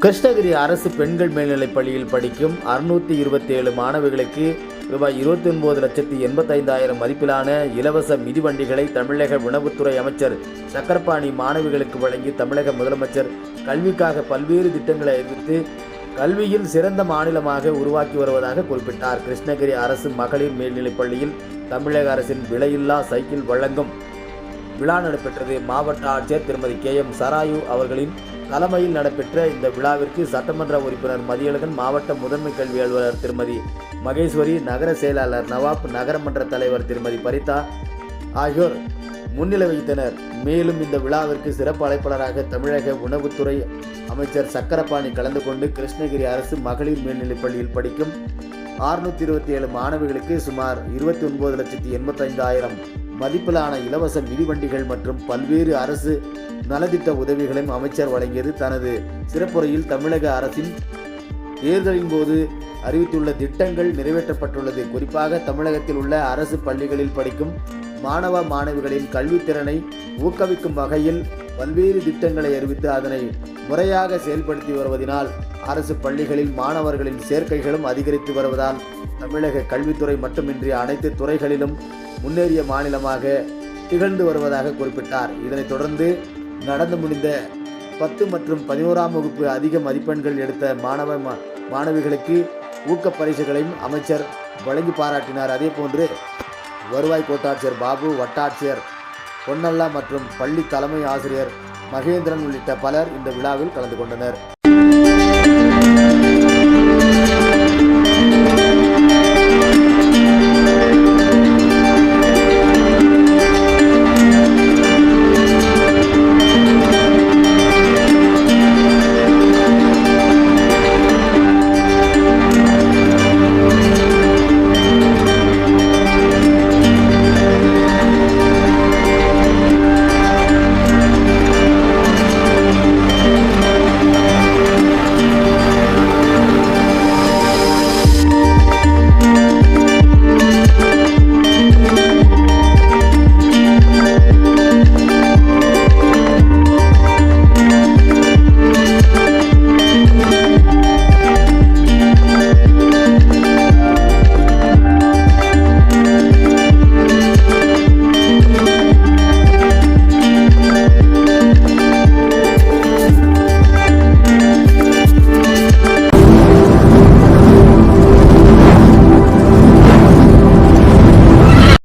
கிருஷ்ணகிரி அரசு பெண்கள் மேல்நிலைப் பள்ளியில் படிக்கும் அறுநூற்றி இருபத்தி ஏழு மாணவிகளுக்கு ரூபாய் இருபத்தி ஒன்பது லட்சத்தி எண்பத்தைந்தாயிரம் மதிப்பிலான இலவச மிதிவண்டிகளை தமிழக உணவுத்துறை அமைச்சர் சக்கரபாணி மாணவிகளுக்கு வழங்கி தமிழக முதலமைச்சர் கல்விக்காக பல்வேறு திட்டங்களை அறிவித்து கல்வியில் சிறந்த மாநிலமாக உருவாக்கி வருவதாக குறிப்பிட்டார். கிருஷ்ணகிரி அரசு மகளிர் மேல்நிலைப் பள்ளியில் தமிழக அரசின் விலையில்லா சைக்கிள் வழங்கும் விழா நடைபெற்றது. மாவட்ட ஆட்சியர் திருமதி கே. எம். சராயு அவர்களின் தலைமையில் நடைபெற்ற இந்த விழாவிற்கு சட்டமன்ற உறுப்பினர் மதியழகன் மாவட்ட முதன்மை கல்வி அலுவலர் திருமதி மகேஸ்வரி நகர செயலாளர் நவாப் நகரமன்ற தலைவர் திருமதி பரிதா ஆகியோர் முன்னிலை வைத்தனர் மேலும் இந்த விழாவிற்கு சிறப்பு அழைப்பாளராக தமிழக உணவுத்துறை அமைச்சர் சக்கரபாணி கலந்து கொண்டு கிருஷ்ணகிரி அரசு மகளிர் மேல்நிலைப் பள்ளியில் படிக்கும் அறுநூத்தி இருபத்தி ஏழு மாணவிகளுக்கு சுமார் இருபத்தி ஒன்பது லட்சத்தி எண்பத்தைந்தாயிரம் மதிப்பிலான இலவச மிதிவண்டிகள் மற்றும் பல்வேறு அரசு நலத்திட்ட உதவிகளையும் அமைச்சர் வழங்கியது தனது சிறப்புரையில் தமிழக அரசின் தேர்தலின் போது அறிவித்துள்ள திட்டங்கள் நிறைவேற்றப்பட்டுள்ளது. குறிப்பாக தமிழகத்தில் உள்ள அரசு பள்ளிகளில் படிக்கும் மாணவ மாணவிகளின் கல்வித்திறனை ஊக்குவிக்கும் வகையில் பல்வேறு திட்டங்களை அறிவித்து அதனை முறையாக செயல்படுத்தி வருவதனால் அரசு பள்ளிகளில் மாணவர்களின் சேர்க்கைகளும் அதிகரித்து வருவதால் தமிழக கல்வித்துறை மட்டுமின்றி அனைத்து துறைகளிலும் முன்னேறிய மாநிலமாக திகழ்ந்து வருவதாக குறிப்பிட்டார். இதனைத் தொடர்ந்து நடந்து முடிந்த பத்து மற்றும் பதினோராம் வகுப்பு அதிக மதிப்பெண்கள் எடுத்த மாணவ மா- மாணவிகளுக்கு ஊக்கப் பரிசுகளையும் அமைச்சர் வழங்கி பாராட்டினார். அதேபோன்று வருவாய் கோட்டாட்சியர் பாபு வட்டாட்சியர் பொன்னல்லா மற்றும் பள்ளி தலைமை ஆசிரியர் மகேந்திரன் உள்ளிட்ட பலர் இந்த விழாவில் கலந்து கொண்டனர்.